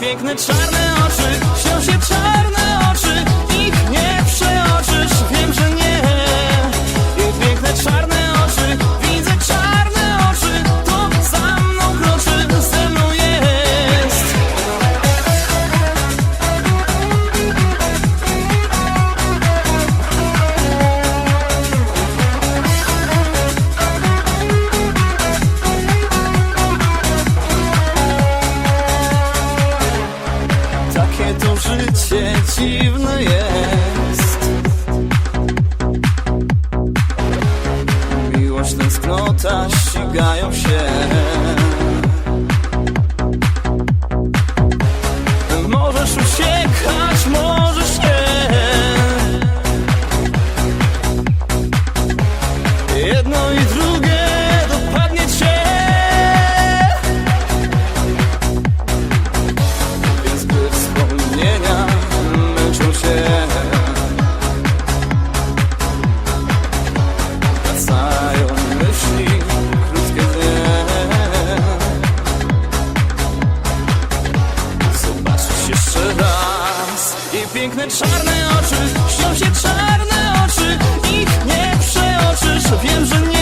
piękne czarne oczy, śnią się czarne jest. Miłość, tęsknota ścigają się oczy. Śnią się czarne oczy Ich nie przeoczysz. Wiem, że nie